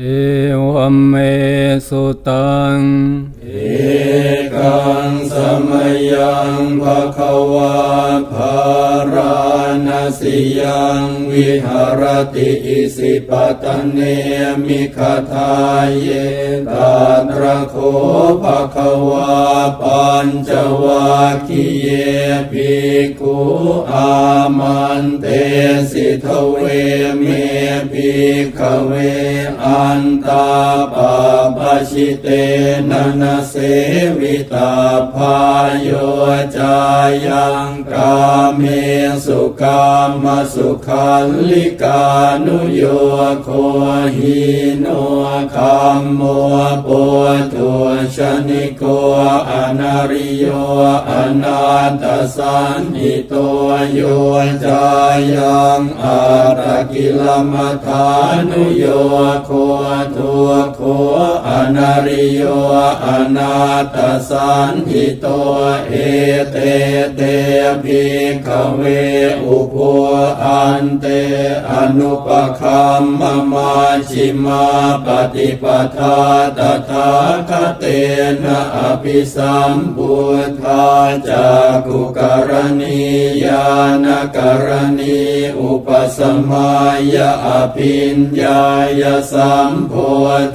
เอวเมสุตังเกังสมยังภะคะวาภารา ณสิยังวิหารติอิสิปตเนมิคทายเยตาตระโคภะควาปัญจวัคคีเยภิกขุอามันเตสิทเวเมภิกขเวอันตาปาปชิเตนนะเสวิตาพายโยจายังกาเมสุกามสุขันลิกานุโยโคหิโนคัมโมปุถุชนิโกอนาริโยอนาตสันหิโตโยจายังอาตกิลมัฐานุโยโคทุโคอนาริโยอนาตสันหิโตเอเตเตภิกขเวอุปอันเตอนุปคัมมมาชิมาปฏิปทาตถาคเตนะอภิสัมพุทธาจากุกรณียานกรณีอุปสมัยอภิญญายสัมโพ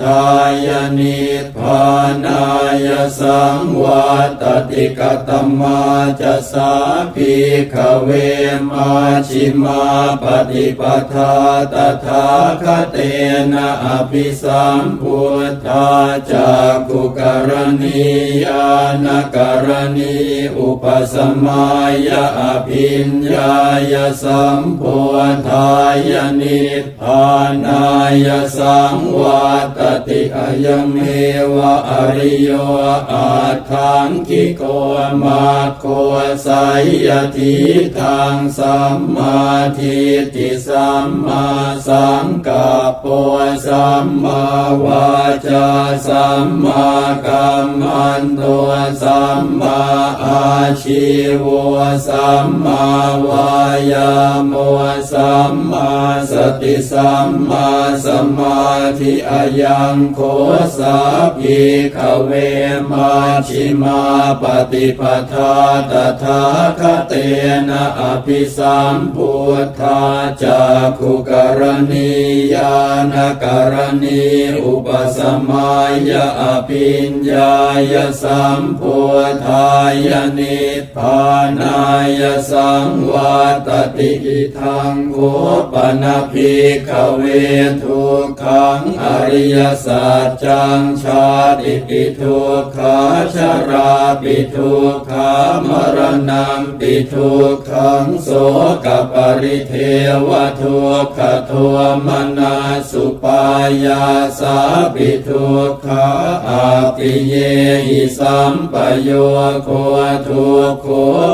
ธายนิพานายสังวัตติกตมาจะสาภิกเวมาชิมาปฏิปทาตถาคเตนะอภิสัมพุทธาจากกุกรณียานกรณีอุปสมัยอภิญญายสัมโพธายนิพพานายสังวัตติอยังเมวะอริโยอาทังคิโกมาโคไสยทิทางสัมมาทิฏฐิสัมมาสังกัปปะสัมมาวาจาสัมมากัมมันโตสัมมาอาชีวสัมมาวายาโมสัมมาสติสัมมาสมาธิอายังโคสาภิกเวมาชิมาปฏิปทาตถาคเตนะอภิสัมพุทธาจากขุกรณียานกรณีอุปสมัยอภิญญายสัมพุทธายนิพพานายสังวัตติอิทังโคปนภิกขเวทุกขังอริยสัจจังชาติปิทุกขาชราปิทุกขามรณะปิทุกขังโสกปริเทวทุกขทวมนาสุปายาสาปิทุกขาอาปิเยหิสัมปโยโคทุกโค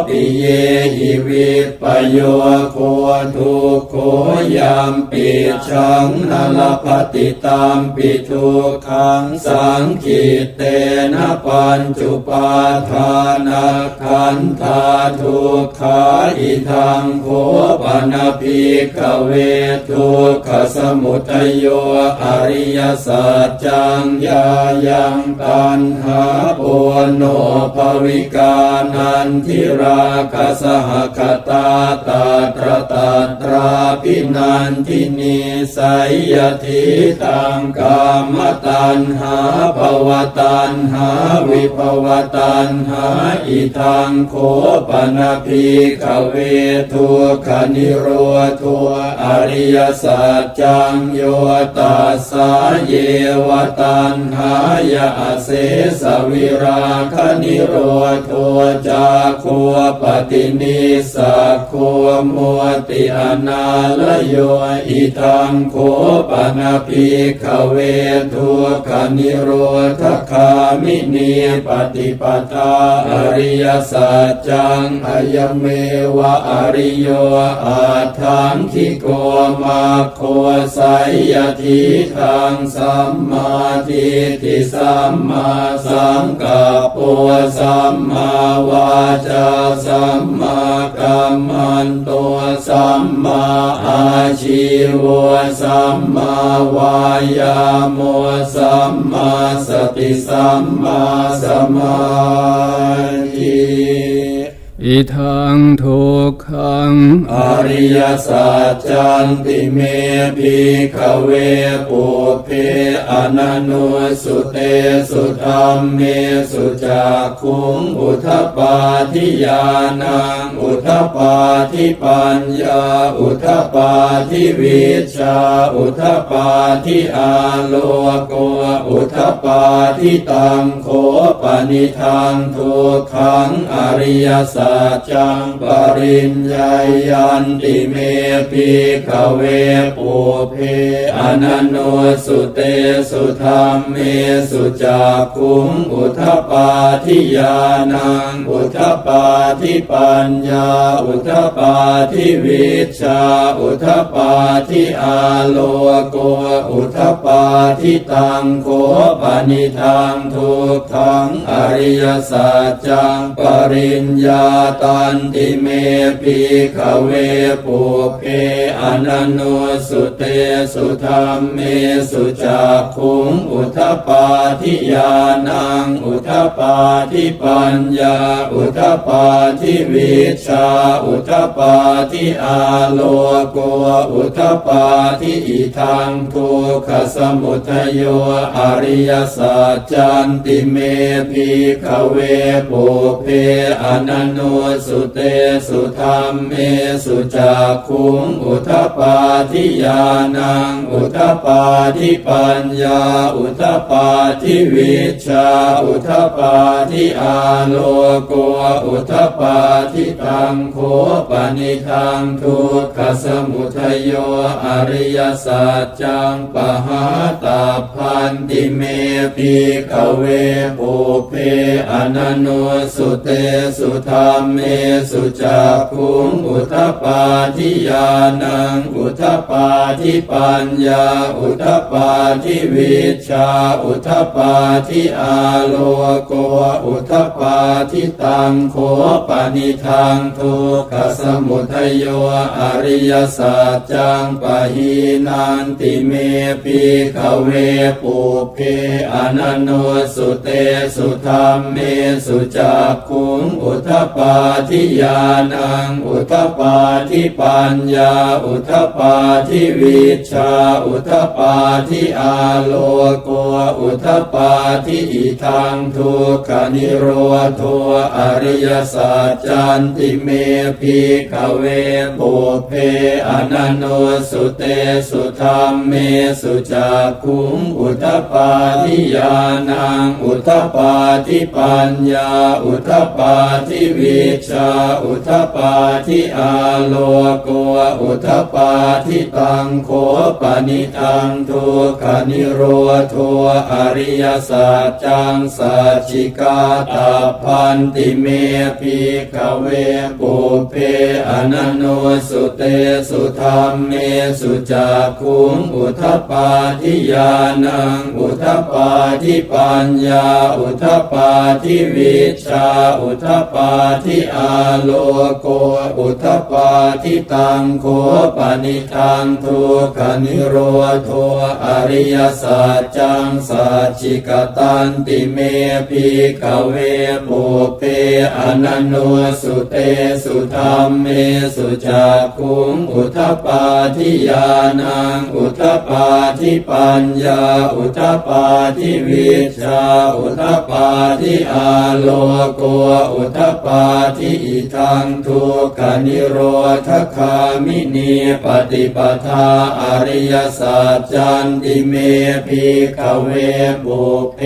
ปิเยหิวิปโยโคทุกโคยามปิชังนลปฏิตามปิทุกขังสังขิเตนะปัญจุปาทานาคันธาทุกขาอิทังโคปนภิกขเวทุกขสมุทัยโยอริยสัจจังยายังตันหาปุโนภวิกานันทิราคสหคตาตาตรตาตราพินันทินิสัยยทิตังกามตันหาภวตันหาวิภวตันหาอิทังโคปนภิกขเวทุกขนิโรธัวอริยสัจจังโยตัสสาเยวตันหายาเสสวิราคนิโรธัวจาคัวปฏินิสักคัวมัวติอนาลโยอิทังโคปนภิกขเวทุกขนิโรธคามินีปฏิปทาอริยสัจจังอายเมวะอริโยอาทังคิโกมาโคไสยยทิทางสัมมาทิฏฐิสัมมามาสังกัปปุสัมมาวาจาสัมมากัมมันโตสัมมาอาชีวสัมมาวายาโมสัมมาสติสัมมาสมาธิ อิทังทุกขังอริยสัจจันติเมภิกขเวปุเพอนันโนสุเตสุธรรมเมสุจักขุงอุทปาทิยานังอุทปาทิปัญญาอุทปาทิวิชาอุทปาทิอาโลโกอุทปาทิตังโค นิทังทุกขังอริยสัจจังปริญญายันติเมปิขเวปุเพอนันโนสุเตสุธรรมเมสุจักขุงอุทปาทิยานังอุทปาทิปัญญา อุทปาทิวิชา อุทปาทิอาโลโก อุทปปาทิตังโคปนิทังทุกขังอริยสัจจังปริญญาตันติเมปิขเวปุเพอนันโนสุเตสุธรรมเมสุจักขุงอุทปปาทิยานังอุทปปาทิปัญญา อุทปปาทิวิชา อุทปปาทิอาโลโกอุทปปาทิอิทังทุกขสมุทัยโยอริยสัจจันติเมภิกขเวปุเพอนันโนสุเตสุธรรมเมสุจักขุงอุทปปาทิยานังอุทปปาทิปัญญาอุทปปาทิวิชาอุทปปาทิอาโลโกอุทปปาทิตังโคปนิทังทุกขสมุทโยอริยสัจจังปหาตาพันติเมปิขเวปุเพอนันโนสุเตสุธรรมเมสุจักขุงอุทปปาทิยานังอุทปปาทิปัญญา อุทปปาทิวิชา อุทปปาทิอาโลโกอุทปปาทิตังโคปนิทังทุกขสมุทัยโยอริยสัจจังปะหีนันติเมปิขเวปุเพอนันโนสุเตสุธรรมเมสุจักขุงอุทปาทิยานัง อุทปาทิปัญญา อุทปาทิวิชา อุทปาทิอาโลโกอุทปาทิอิทังทุกขนิโรโทอริยสัจจันติเมภิกเวปุเพอนันโนสุเตสุธรรมเมสุจักขุงอุทปาทิยานัง อุทปาทิปัญญา อุทปปาทิวิชา อุทปปาทิอาโลโกอุทปปาทิตังโคปนิทังทุกนิโรโทอริยสัจจังสัจจิกาตาพันติเมภิกเวปุเพอนันโนสุเตสุธรรมเมสุจักขุงอุทปปาทิยานังอุทปปาทิปัญญาอุทปปาทิวิชาอุทปปาทิอาโลโกอุทปปาทิตังโคปนิทังทุกนิโรโทอริยสัจจังสัจจิกตันติเมภิกเวปุเพอนันโนสุเตสุธรรมเมสุจักขุงอุทปปาทิยานังอุทปปาทิปัญญาอุทปาทิวิชาอุทปปาทิอาโลโกอุทปปาทิอิทังทุกขนิโรธคามินีปฏิปทาอริยสัจจันติเมภิกขเวปุเพ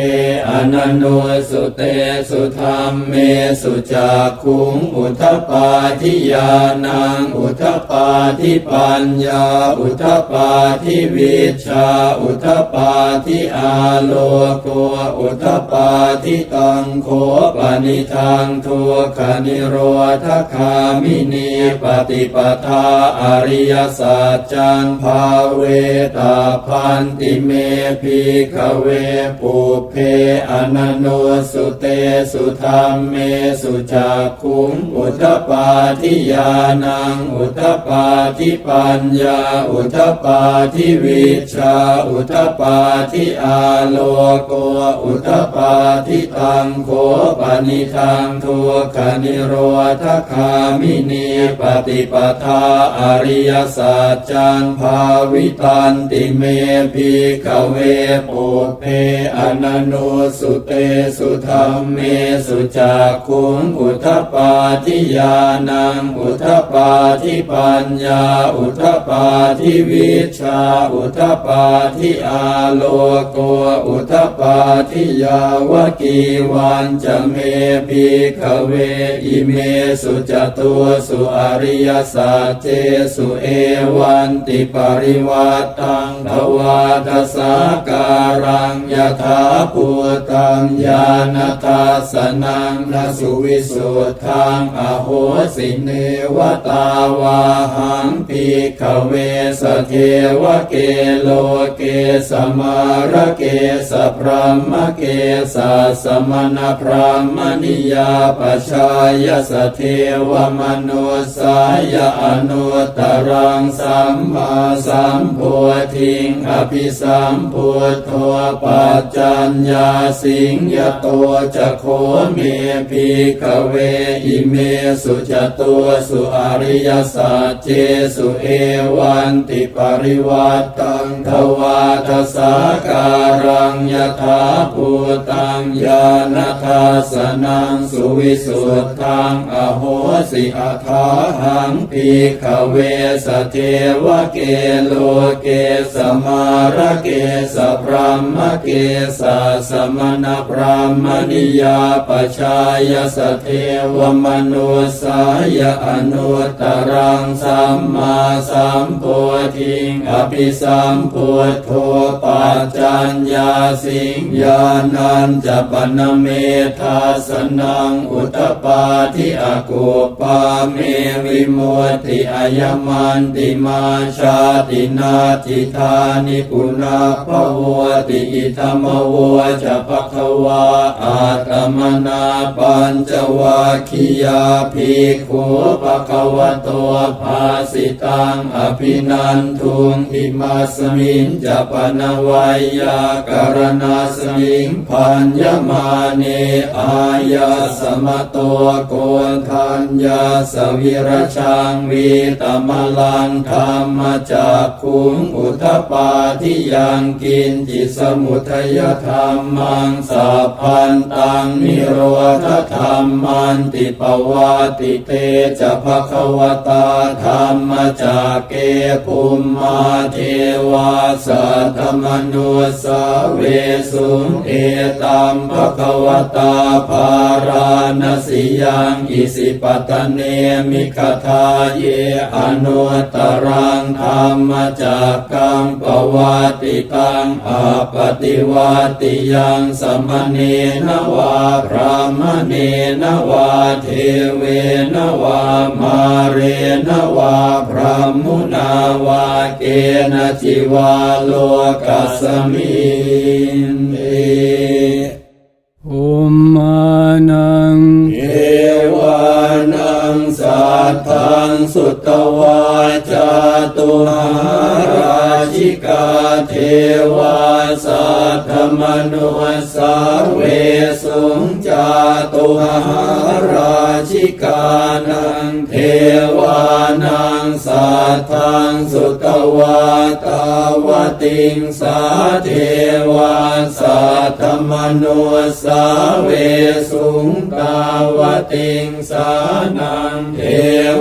อนันโนสุเตสุธรรมเมสุจักขุงอุทปปาทิยานังอุทปปาทิปัญญาอุทปปาทิวิชาอุทปปาทิอาโลโกอุทปปาธิตังโคปนิทางทุกขนิโรธคามินีปฏิปทาอริยสัจจังภาเวตาพันติเมพิขเวปุเพอนันโนสุเตสุธรรมเมสุจักขุงอุทปปาทิยานังอุทปปาทิปัญญาอุทปปาทิวิชาอุทปปาทิอาโลโกอุทปาทิตังโคปนิทังทุกขนิโรธคามินีปฏิปทาอริยสัจจังภาวิตันติเมพิขเวปุเพอนันโนสุเตสุธรรมเมสุจักขุงอุทปาทิยานังอุทปาทิปัญญาอุทปาทิวิชาอุทปาทิอาโลโกอุทปาทิยาวกีวันจะเมพิขเวอิเมสุจตุสุอริยสัจเจสุเอวันติปริวัตังทวาทสาการังยถาภูตังญาณทัสนังนสุวิสุทธังอโหสิเนวตาวาหังปิขเวสเทวเกโลเกสมาระเกสพรหมเกสสมณพรหมนิยาปชายสเทวมนุสายอนุตรังสัมมาสัมโพธิงอภิสัมพุทโธปัจจัญญาสิงยโตจะโคเมพิขเวอิเมสุจตัวสุอริยสัจเจสุเอวันติปริวัตตังทวาทสาการังยถาภูตังญาณทัสนังสุวิสุทธังอโหสิอาทาหังพิขเวสเทวเกโลเกสมาระเกสพรหมเกสสมณพรหมนิยาปชายสเทวมนุสายอนุตรังสัมมาสัมโพธิงอภิสัมพุทโธปัจจัญญาสิงญานันจะปนเมธาสนังอุตปาทิอากุปาเมวิมุติอายมันติมาชาตินาทิธานิปุนาภวติอิธรรมโวจะภควาอาตมนาปัญจวัคคียาภิกขุภควโตภาสิตังอภินันทุงอิมาสมิงจะปนวัยยาการณาสมิงพันยมาเนอายาสมโตโกนทัญญาสวิรชังวีตมลังธรรมจากคุงอุทปาทิยังกินจิสมุทยธรรมังสัพพันตังนิโรธธรรมันติปวาติเตจะภควตาธรรมจากเกภุมมาเทวาสัทธมนุสเวสุเอตัมภคะวตาภาราณสิยังอิสิปตเนมิคทาเยอนุตรังธรรมจากกังปวัติตังอาปฏิวัติยังสมเนนวาพระมเนนวาเทเวนวามาเรนวาพระมุนาวาเกณจิวาโลกัสมินเอ อุมมานังเอวานังสัทธังสุตวาจาตุหาราชิกาเทวาสัทธมนุสาเวสุงจาตุหาราชิกานังเทวานังสัทธังสุตวาตาวติงสาเทวาสัทธมนุสาเวสุงตาวติงสานังเท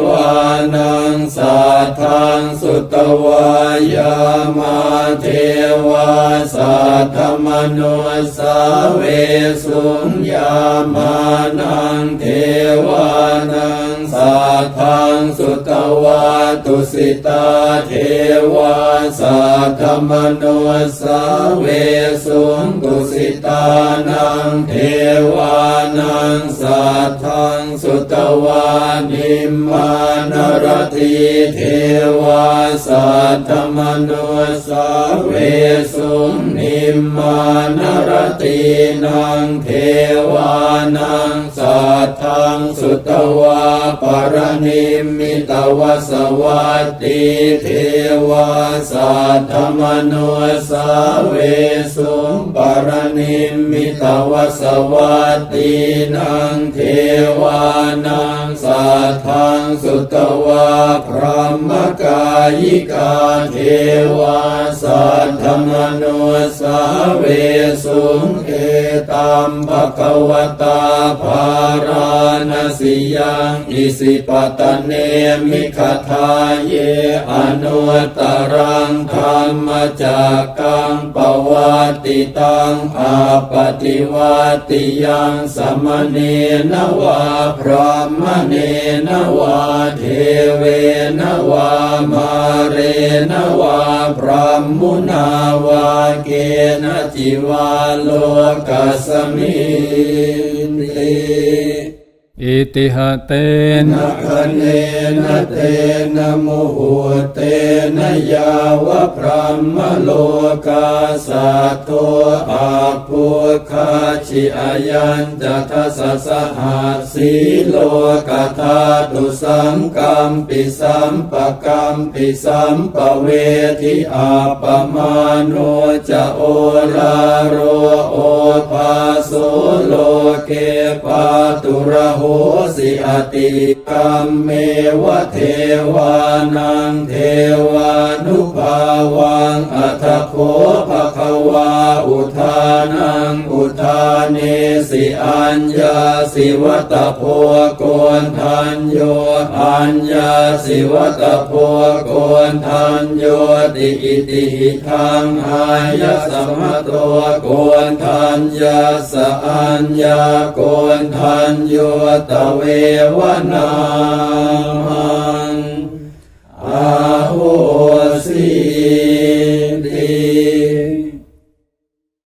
วานังสัทธังสุตวายามาเทวาสัทธมโนสาเวสุญญามานังเทวานังสัทธังสุตวา ตุสิตาเทวาสัทธมโนสาเวสุญตุสิตานังเทวานังสัทธังสุตวานิมมานรติเทวาสัทธมโนสาเวสุญนิมมานรตินังเทวานังสัทธังสุตวาปรนิมิตวสวัตติเทวาสัทธมโนสาเวสุปรนิมิตวสวัตตินังเทวานังสัทังสุตวาพระมกายิกาเทวาสัทธมโนสาเวสุเอตัมภะควตาภาราณสิยังอิสิปตเนมิขทาเยอนุตรังธรรมจักกังปวัติตังอาปฏิวัติยังสมเนนวาพระมเนนวาเทเวนวามาเรนวาพระมุนาวาเกณจิวาโลกัสมินติ อิติหะเตนะคะเนนะเตนะโมโหเตนะยาวะพรหมโลกาสัตโตอาภูคาชิอายันจะทัสสะหัสสีโลกธาตุสังกัมปิสัมปะกัมปิสัมปะเวทิอาปมาโนจะโอลาโรโอภาโสโลเกปาตุระโหสิอติกรรมเมวะเทวานังเทวานุภาวังอัตโคภะคะวาอุทานังอุ ทาเนสิอัญญาสิวัตโพโกนทันโยอัญญาสิวัตโพโกนทันโยติอิติหิทังอายะสัมมโตโกนทันยาสะอัญญาโกนทันโยตเววนามังอา